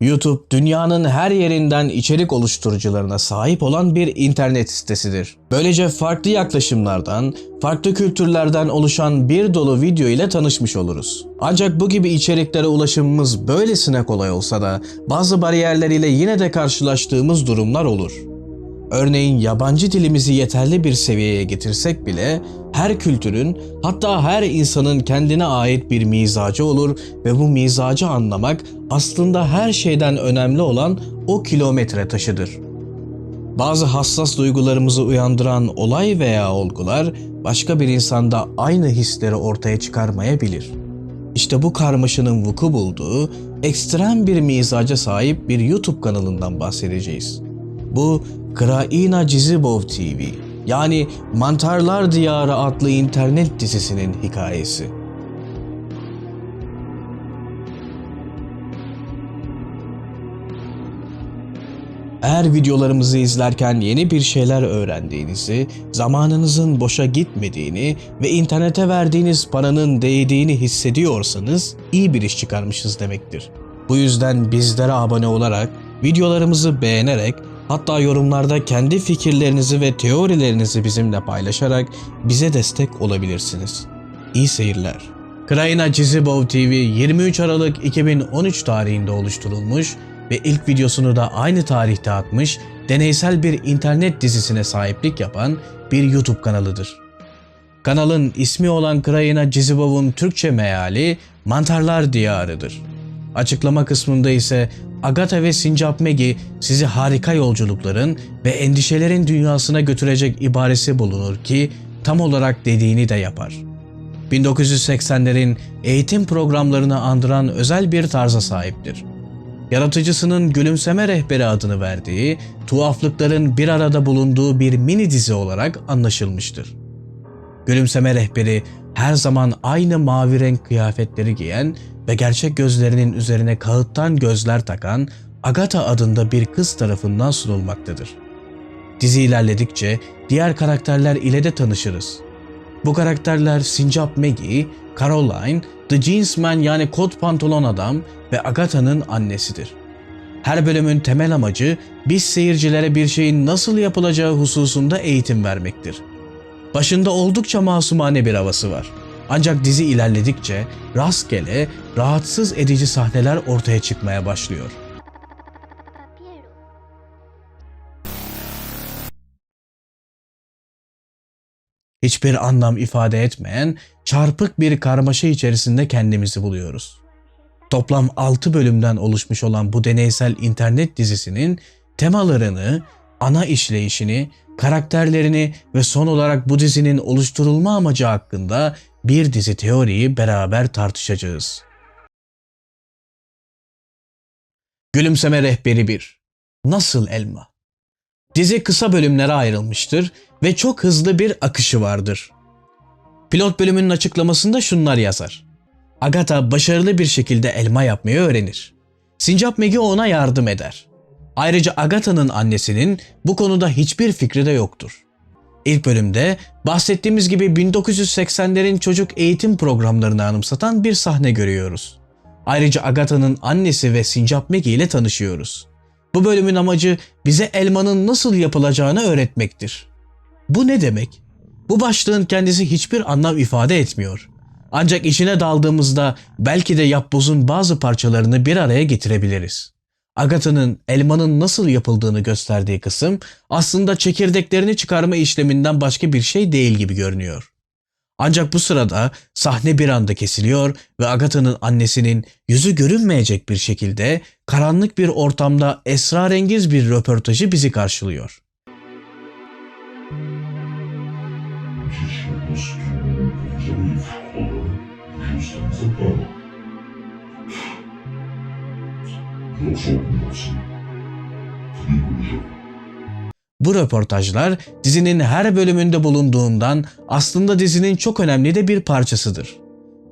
YouTube dünyanın her yerinden içerik oluşturucularına sahip olan bir internet sitesidir. Böylece farklı yaklaşımlardan, farklı kültürlerden oluşan bir dolu video ile tanışmış oluruz. Ancak bu gibi içeriklere ulaşımımız böylesine kolay olsa da bazı bariyerler ile yine de karşılaştığımız durumlar olur. Örneğin yabancı dilimizi yeterli bir seviyeye getirsek bile her kültürün hatta her insanın kendine ait bir mizacı olur ve bu mizacı anlamak aslında her şeyden önemli olan o kilometre taşıdır. Bazı hassas duygularımızı uyandıran olay veya olgular başka bir insanda aynı hisleri ortaya çıkarmayabilir. İşte bu karmaşanın vuku bulduğu ekstrem bir mizaca sahip bir YouTube kanalından bahsedeceğiz. Bu Kraina Cizibov TV yani Mantarlar Diyarı adlı internet dizisinin hikayesi. Eğer videolarımızı izlerken yeni bir şeyler öğrendiğinizi, zamanınızın boşa gitmediğini ve internete verdiğiniz paranın değdiğini hissediyorsanız iyi bir iş çıkarmışız demektir. Bu yüzden bizlere abone olarak, videolarımızı beğenerek, hatta yorumlarda kendi fikirlerinizi ve teorilerinizi bizimle paylaşarak bize destek olabilirsiniz. İyi seyirler. Kraina Cizibov TV 23 Aralık 2013 tarihinde oluşturulmuş ve ilk videosunu da aynı tarihte atmış deneysel bir internet dizisine sahiplik yapan bir YouTube kanalıdır. Kanalın ismi olan Kraina Cizibov'un Türkçe meali Mantarlar Diyarı'dır. Açıklama kısmında ise Agatha ve Sincap Megi sizi harika yolculukların ve endişelerin dünyasına götürecek ibaresi bulunur ki tam olarak dediğini de yapar. 1980'lerin eğitim programlarını andıran özel bir tarza sahiptir. Yaratıcısının Gülümseme Rehberi adını verdiği, tuhaflıkların bir arada bulunduğu bir mini dizi olarak anlaşılmıştır. Gülümseme Rehberi her zaman aynı mavi renk kıyafetleri giyen ve gerçek gözlerinin üzerine kağıttan gözler takan Agatha adında bir kız tarafından sunulmaktadır. Dizi ilerledikçe diğer karakterler ile de tanışırız. Bu karakterler Sincap Maggie, Caroline, The Jeansman yani kot pantolon adam ve Agatha'nın annesidir. Her bölümün temel amacı biz seyircilere bir şeyin nasıl yapılacağı hususunda eğitim vermektir. Başında oldukça masumane bir havası var. Ancak dizi ilerledikçe rastgele, rahatsız edici sahneler ortaya çıkmaya başlıyor. Hiçbir anlam ifade etmeyen çarpık bir karmaşa içerisinde kendimizi buluyoruz. Toplam 6 bölümden oluşmuş olan bu deneysel internet dizisinin temalarını, ana işleyişini, karakterlerini ve son olarak bu dizinin oluşturulma amacı hakkında bir dizi teoriyi beraber tartışacağız. Gülümseme Rehberi 1 Nasıl Elma? Dizi kısa bölümlere ayrılmıştır ve çok hızlı bir akışı vardır. Pilot bölümünün açıklamasında şunlar yazar. Agatha başarılı bir şekilde elma yapmayı öğrenir. Sincap Megi ona yardım eder. Ayrıca Agatha'nın annesinin bu konuda hiçbir fikri de yoktur. İlk bölümde bahsettiğimiz gibi 1980'lerin çocuk eğitim programlarını anımsatan bir sahne görüyoruz. Ayrıca Agatha'nın annesi ve Sincap Megi ile tanışıyoruz. Bu bölümün amacı bize elmanın nasıl yapılacağını öğretmektir. Bu ne demek? Bu başlığın kendisi hiçbir anlam ifade etmiyor. Ancak içine daldığımızda belki de yapbozun bazı parçalarını bir araya getirebiliriz. Agatha'nın elmanın nasıl yapıldığını gösterdiği kısım aslında çekirdeklerini çıkarma işleminden başka bir şey değil gibi görünüyor. Ancak bu sırada sahne bir anda kesiliyor ve Agatha'nın annesinin yüzü görünmeyecek bir şekilde karanlık bir ortamda esrarengiz bir röportajı bizi karşılıyor. Bu röportajlar dizinin her bölümünde bulunduğundan aslında dizinin çok önemli de bir parçasıdır.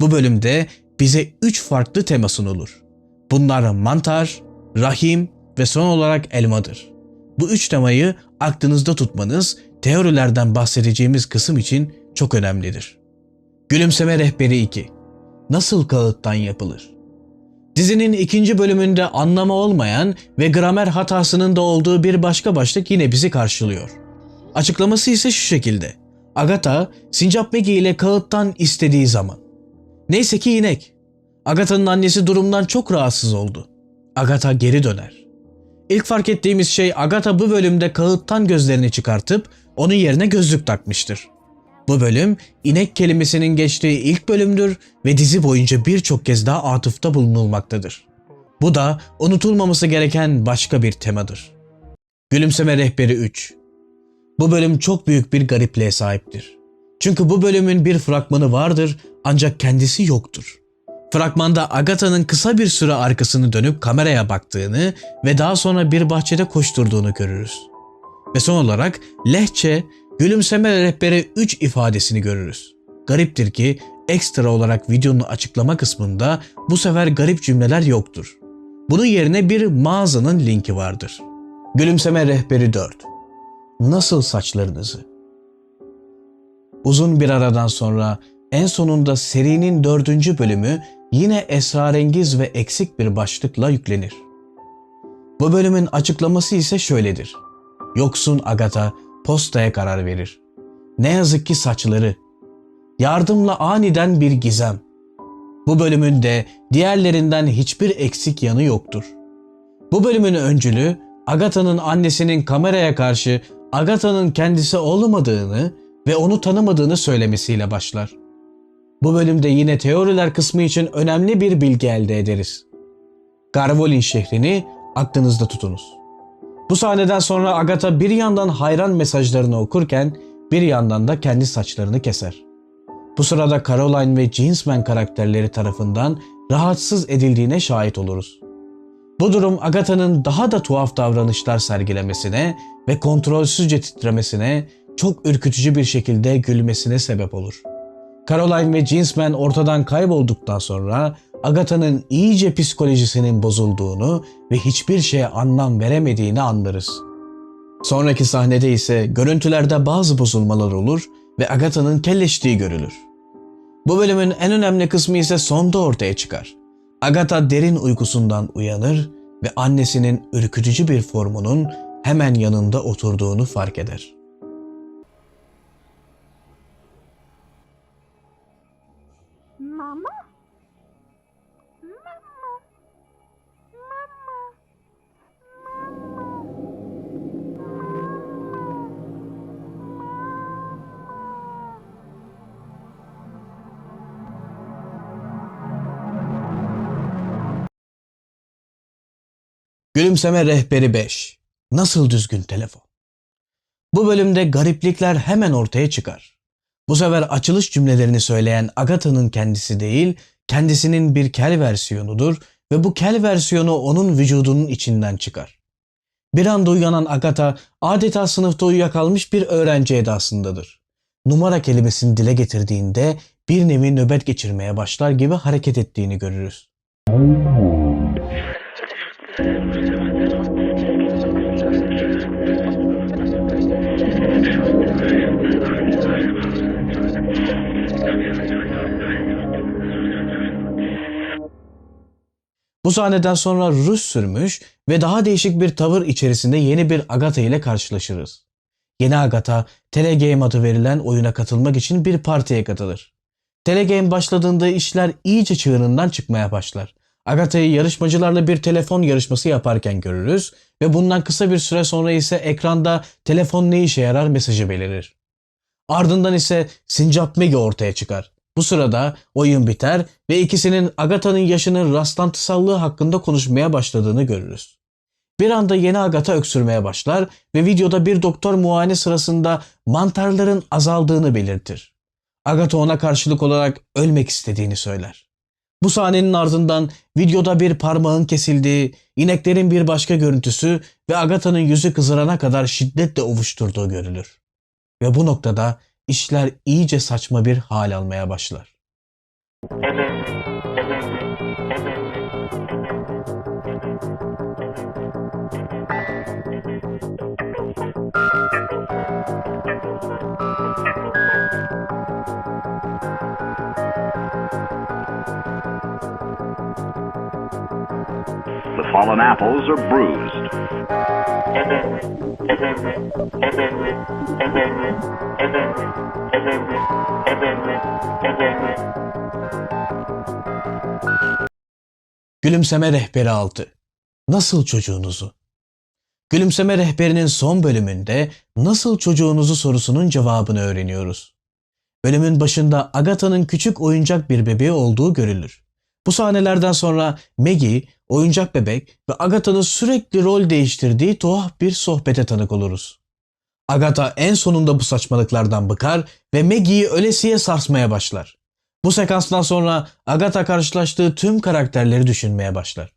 Bu bölümde bize üç farklı tema sunulur. Bunlar mantar, rahim ve son olarak elmadır. Bu üç temayı aklınızda tutmanız teorilerden bahsedeceğimiz kısım için çok önemlidir. Gülümseme Rehberi 2 Nasıl kağıttan yapılır? Dizinin ikinci bölümünde anlamı olmayan ve gramer hatasının da olduğu bir başka başlık yine bizi karşılıyor. Açıklaması ise şu şekilde. Agatha, Sincap Maggie ile kağıttan istediği zaman. Neyse ki inek. Agatha'nın annesi durumdan çok rahatsız oldu. Agatha geri döner. İlk fark ettiğimiz şey Agatha bu bölümde kağıttan gözlerini çıkartıp onun yerine gözlük takmıştır. Bu bölüm inek kelimesinin geçtiği ilk bölümdür ve dizi boyunca birçok kez daha atıfta bulunulmaktadır. Bu da unutulmaması gereken başka bir temadır. Gülümseme Rehberi 3 Bu bölüm çok büyük bir garipliğe sahiptir. Çünkü bu bölümün bir fragmanı vardır ancak kendisi yoktur. Fragmanda Agatha'nın kısa bir süre arkasını dönüp kameraya baktığını ve daha sonra bir bahçede koşturduğunu görürüz. Ve son olarak lehçe, gülümseme rehberi 3 ifadesini görürüz. Gariptir ki ekstra olarak videonun açıklama kısmında bu sefer garip cümleler yoktur. Bunun yerine bir mağazanın linki vardır. Gülümseme rehberi 4 Nasıl saçlarınızı? Uzun bir aradan sonra en sonunda serinin dördüncü bölümü yine esrarengiz ve eksik bir başlıkla yüklenir. Bu bölümün açıklaması ise şöyledir. Yoksun Agatha postaya karar verir. Ne yazık ki saçları. Yardımla aniden bir gizem. Bu bölümün de diğerlerinden hiçbir eksik yanı yoktur. Bu bölümün öncülü Agatha'nın annesinin kameraya karşı Agatha'nın kendisi olmadığını ve onu tanımadığını söylemesiyle başlar. Bu bölümde yine teoriler kısmı için önemli bir bilgi elde ederiz. Garvolin şehrini aklınızda tutunuz. Bu sahneden sonra Agatha bir yandan hayran mesajlarını okurken bir yandan da kendi saçlarını keser. Bu sırada Caroline ve Jeansman karakterleri tarafından rahatsız edildiğine şahit oluruz. Bu durum Agatha'nın daha da tuhaf davranışlar sergilemesine ve kontrolsüzce titremesine, çok ürkütücü bir şekilde gülmesine sebep olur. Caroline ve Jeansman ortadan kaybolduktan sonra Agatha'nın iyice psikolojisinin bozulduğunu ve hiçbir şeye anlam veremediğini anlarız. Sonraki sahnede ise görüntülerde bazı bozulmalar olur ve Agatha'nın kelleştiği görülür. Bu bölümün en önemli kısmı ise sonda ortaya çıkar. Agatha derin uykusundan uyanır ve annesinin ürkütücü bir formunun hemen yanında oturduğunu fark eder. Gülümseme Rehberi 5 Nasıl düzgün telefon? Bu bölümde gariplikler hemen ortaya çıkar. Bu sefer açılış cümlelerini söyleyen Agatha'nın kendisi değil, kendisinin bir kel versiyonudur ve bu kel versiyonu onun vücudunun içinden çıkar. Bir anda uyanan Agatha adeta sınıfta uyuyakalmış bir öğrenci edasındadır. Numara kelimesini dile getirdiğinde bir nevi nöbet geçirmeye başlar gibi hareket ettiğini görürüz. Bu sahneden sonra Rus sürmüş ve daha değişik bir tavır içerisinde yeni bir Agatha ile karşılaşırız. Yeni Agatha, Telegame adı verilen oyuna katılmak için bir partiye katılır. Telegame başladığında işler iyice çığırından çıkmaya başlar. Agatha'yı yarışmacılarla bir telefon yarışması yaparken görürüz ve bundan kısa bir süre sonra ise ekranda telefon ne işe yarar mesajı belirir. Ardından ise Sincap Maggie ortaya çıkar. Bu sırada oyun biter ve ikisinin Agatha'nın yaşının rastlantısallığı hakkında konuşmaya başladığını görürüz. Bir anda yeni Agatha öksürmeye başlar ve videoda bir doktor muayene sırasında mantarların azaldığını belirtir. Agatha ona karşılık olarak ölmek istediğini söyler. Bu sahnenin ardından videoda bir parmağın kesildiği, ineklerin bir başka görüntüsü ve Agatha'nın yüzü kızarana kadar şiddetle ovuşturduğu görülür. Ve bu noktada işler iyice saçma bir hal almaya başlar. fallen apples are bruised. Gülümseme Rehberi 6 Nasıl çocuğunuzu? Gülümseme Rehberi'nin son bölümünde nasıl çocuğunuzu sorusunun cevabını öğreniyoruz. Bölümün başında Agatha'nın küçük oyuncak bir bebeği olduğu görülür. Bu sahnelerden sonra Maggie, oyuncak bebek ve Agatha'nın sürekli rol değiştirdiği tuhaf bir sohbete tanık oluruz. Agatha en sonunda bu saçmalıklardan bıkar ve Maggie'yi ölesiye sarsmaya başlar. Bu sekanstan sonra Agatha karşılaştığı tüm karakterleri düşünmeye başlar.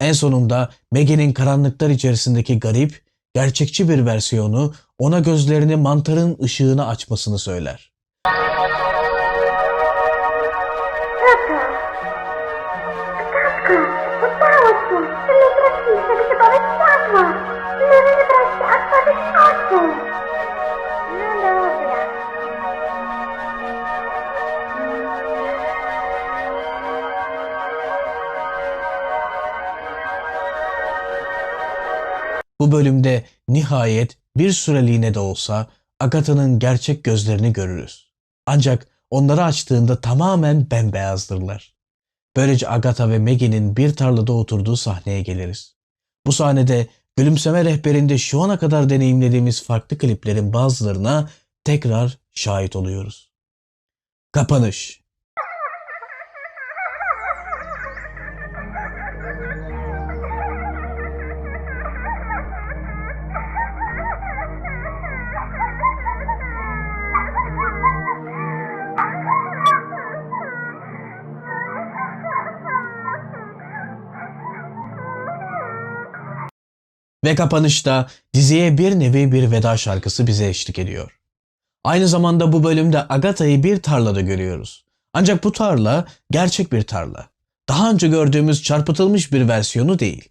En sonunda Maggie'nin karanlıklar içerisindeki garip, gerçekçi bir versiyonu ona gözlerini mantarın ışığına açmasını söyler. Tato! Udało Bu bölümde nihayet bir süreliğine de olsa Agatha'nın gerçek gözlerini görürüz. Ancak onları açtığında tamamen bembeyazdır. Böylece Agatha ve Maggie'nin bir tarlada oturduğu sahneye geliriz. Bu sahnede Gülümseme Rehberinde şu ana kadar deneyimlediğimiz farklı kliplerin bazılarına tekrar şahit oluyoruz. Kapanış Ve kapanışta diziye bir nevi bir veda şarkısı bize eşlik ediyor. Aynı zamanda bu bölümde Agatha'yı bir tarlada görüyoruz. Ancak bu tarla gerçek bir tarla. Daha önce gördüğümüz çarpıtılmış bir versiyonu değil.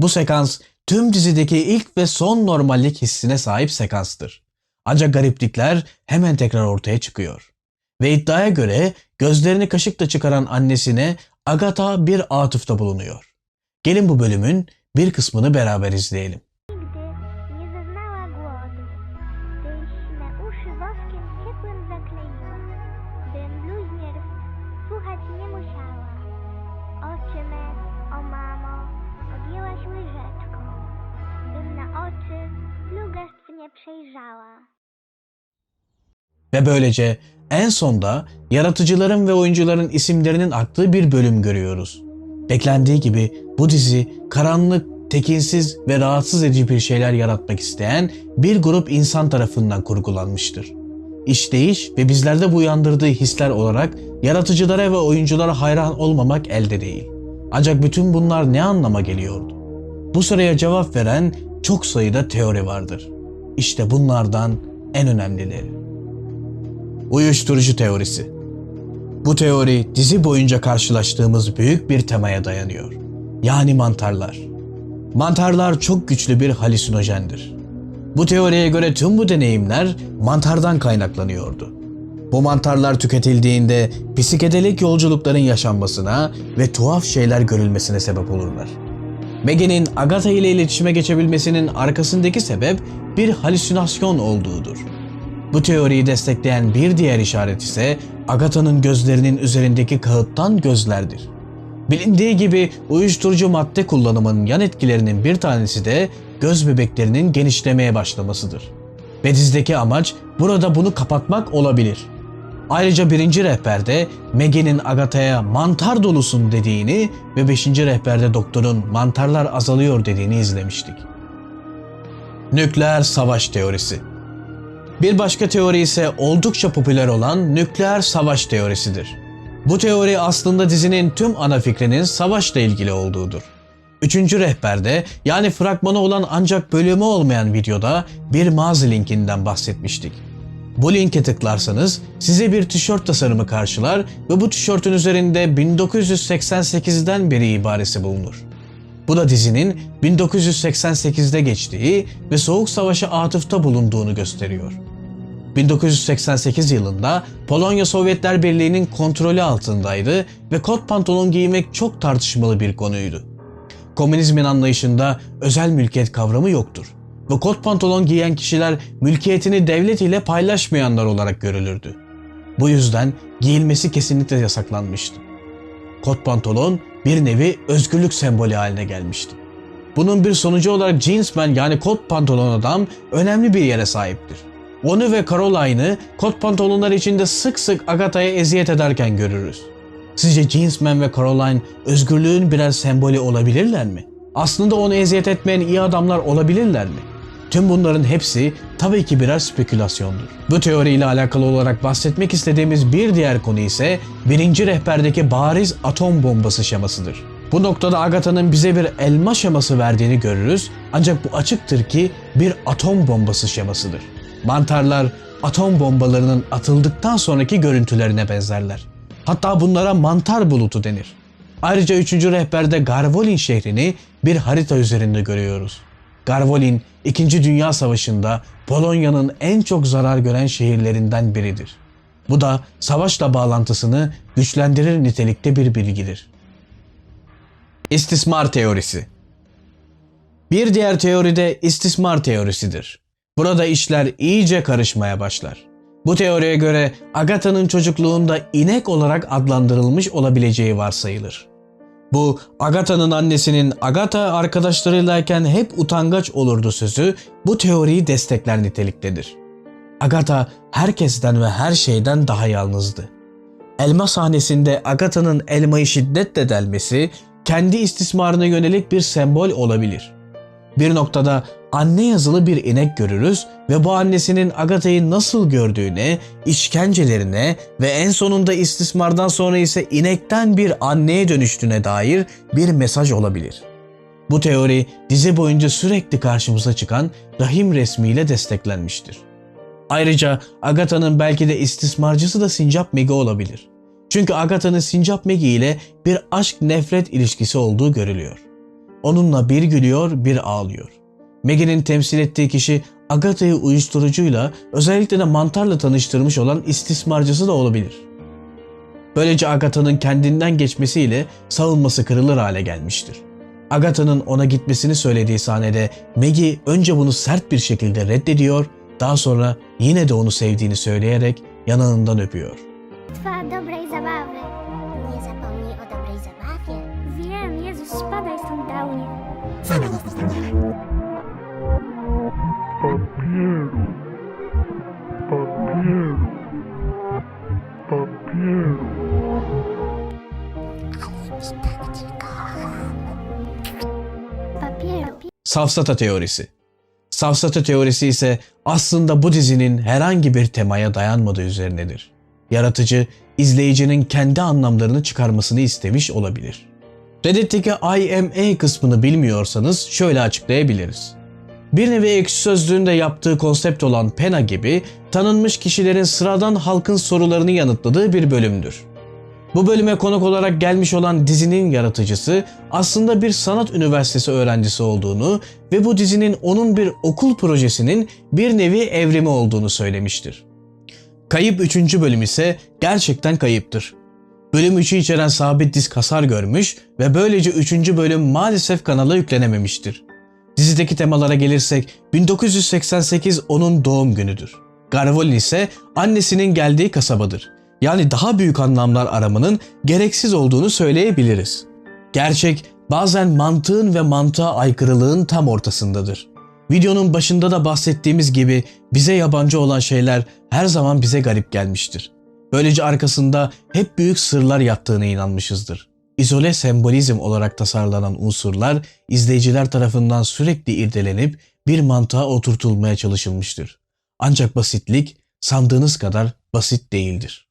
Bu sekans tüm dizideki ilk ve son normallik hissine sahip sekanstır. Ancak gariplikler hemen tekrar ortaya çıkıyor. Ve iddiaya göre gözlerini kaşıkla çıkaran annesine Agatha bir atıfta bulunuyor. Gelin bu bölümün bir kısmını beraber izleyelim. Ve böylece en sonda yaratıcıların ve oyuncuların isimlerinin aktığı bir bölüm görüyoruz. Beklendiği gibi bu dizi karanlık, tekinsiz ve rahatsız edici bir şeyler yaratmak isteyen bir grup insan tarafından kurgulanmıştır. İşleyiş ve bizlerde bu uyandırdığı hisler olarak yaratıcılara ve oyunculara hayran olmamak elde değil. Ancak bütün bunlar ne anlama geliyordu? Bu soruya cevap veren çok sayıda teori vardır. İşte bunlardan en önemlileri. Uyuşturucu teorisi. Bu teori dizi boyunca karşılaştığımız büyük bir temaya dayanıyor. Yani mantarlar. Mantarlar çok güçlü bir halüsinojendir. Bu teoriye göre tüm bu deneyimler mantardan kaynaklanıyordu. Bu mantarlar tüketildiğinde psikedelik yolculukların yaşanmasına ve tuhaf şeyler görülmesine sebep olurlar. Maggie'nin Agatha ile iletişime geçebilmesinin arkasındaki sebep bir halüsinasyon olduğudur. Bu teoriyi destekleyen bir diğer işaret ise Agatha'nın gözlerinin üzerindeki kağıttan gözlerdir. Bilindiği gibi uyuşturucu madde kullanımının yan etkilerinin bir tanesi de göz bebeklerinin genişlemeye başlamasıdır. Ve dizdeki amaç burada bunu kapatmak olabilir. Ayrıca birinci rehberde Maggie'nin Agatha'ya mantar dolusun dediğini ve beşinci rehberde doktorun mantarlar azalıyor dediğini izlemiştik. Nükleer savaş teorisi bir başka teori ise oldukça popüler olan nükleer savaş teorisidir. Bu teori aslında dizinin tüm ana fikrinin savaşla ilgili olduğudur. Üçüncü rehberde yani fragmanı olan ancak bölümü olmayan videoda bir mağaza linkinden bahsetmiştik. Bu linke tıklarsanız size bir tişört tasarımı karşılar ve bu tişörtün üzerinde 1988'den beri ibaresi bulunur. Bu da dizinin 1988'de geçtiği ve Soğuk Savaş'a atıfta bulunduğunu gösteriyor. 1988 yılında Polonya Sovyetler Birliği'nin kontrolü altındaydı ve kot pantolon giymek çok tartışmalı bir konuydu. Komünizmin anlayışında özel mülkiyet kavramı yoktur. Ve kot pantolon giyen kişiler mülkiyetini devlet ile paylaşmayanlar olarak görülürdü. Bu yüzden giyilmesi kesinlikle yasaklanmıştı. Kot pantolon bir nevi özgürlük sembolü haline gelmişti. Bunun bir sonucu olarak Jeansman yani kot pantolon adam önemli bir yere sahiptir. Onu ve Caroline'ı kot pantolonlar içinde sık sık Agatha'ya eziyet ederken görürüz. Sizce Jeansman ve Caroline özgürlüğün birer sembolü olabilirler mi? Aslında onu eziyet etmeyen iyi adamlar olabilirler mi? Tüm bunların hepsi tabii ki birer spekülasyondur. Bu teoriyle alakalı olarak bahsetmek istediğimiz bir diğer konu ise birinci rehberdeki bariz atom bombası şemasıdır. Bu noktada Agatha'nın bize bir elma şeması verdiğini görürüz ancak bu açıktır ki bir atom bombası şemasıdır. Mantarlar atom bombalarının atıldıktan sonraki görüntülerine benzerler. Hatta bunlara mantar bulutu denir. Ayrıca 3. rehberde Garvolin şehrini bir harita üzerinde görüyoruz. Garvolin 2. Dünya Savaşı'nda Polonya'nın en çok zarar gören şehirlerinden biridir. Bu da savaşla bağlantısını güçlendirir nitelikte bir bilgidir. İstismar teorisi Bir diğer teori de istismar teorisidir. Burada işler iyice karışmaya başlar. Bu teoriye göre Agatha'nın çocukluğunda inek olarak adlandırılmış olabileceği varsayılır. Bu Agatha'nın annesinin Agatha arkadaşlarıylayken hep utangaç olurdu sözü bu teoriyi destekler niteliktedir. Agatha herkesten ve her şeyden daha yalnızdı. Elma sahnesinde Agatha'nın elmayı şiddetle delmesi kendi istismarına yönelik bir sembol olabilir. Bir noktada anne yazılı bir inek görürüz ve bu annesinin Agatha'yı nasıl gördüğüne, işkencelerine ve en sonunda istismardan sonra ise inekten bir anneye dönüştüğüne dair bir mesaj olabilir. Bu teori dizi boyunca sürekli karşımıza çıkan rahim resmiyle desteklenmiştir. Ayrıca Agatha'nın belki de istismarcısı da Sincap Megi olabilir. Çünkü Agatha'nın Sincap Megi ile bir aşk-nefret ilişkisi olduğu görülüyor. Onunla bir gülüyor, bir ağlıyor. Maggie'nin temsil ettiği kişi Agatha'yı uyuşturucuyla özellikle de mantarla tanıştırmış olan istismarcısı da olabilir. Böylece Agatha'nın kendinden geçmesiyle savunması kırılır hale gelmiştir. Agatha'nın ona gitmesini söylediği sahnede Maggie önce bunu sert bir şekilde reddediyor, daha sonra yine de onu sevdiğini söyleyerek yanağından öpüyor. Nie Safsata teorisi. Safsata teorisi ise aslında bu dizinin herhangi bir temaya dayanmadığı üzerinedir. Yaratıcı, izleyicinin kendi anlamlarını çıkarmasını istemiş olabilir. Reddit'teki IMA kısmını bilmiyorsanız şöyle açıklayabiliriz. Bir nevi ekşi sözlüğünde yaptığı konsept olan Pena gibi tanınmış kişilerin sıradan halkın sorularını yanıtladığı bir bölümdür. Bu bölüme konuk olarak gelmiş olan dizinin yaratıcısı aslında bir sanat üniversitesi öğrencisi olduğunu ve bu dizinin onun bir okul projesinin bir nevi evrimi olduğunu söylemiştir. Kayıp 3. bölüm ise gerçekten kayıptır. Bölüm 3'ü içeren sabit disk hasar görmüş ve böylece 3. bölüm maalesef kanala yüklenememiştir. Dizideki temalara gelirsek 1988 onun doğum günüdür. Garvolin ise annesinin geldiği kasabadır. Yani daha büyük anlamlar aramanın gereksiz olduğunu söyleyebiliriz. Gerçek bazen mantığın ve mantığa aykırılığın tam ortasındadır. Videonun başında da bahsettiğimiz gibi bize yabancı olan şeyler her zaman bize garip gelmiştir. Böylece arkasında hep büyük sırlar yattığına inanmışızdır. İzole sembolizm olarak tasarlanan unsurlar izleyiciler tarafından sürekli irdelenip bir mantığa oturtulmaya çalışılmıştır. Ancak basitlik sandığınız kadar basit değildir.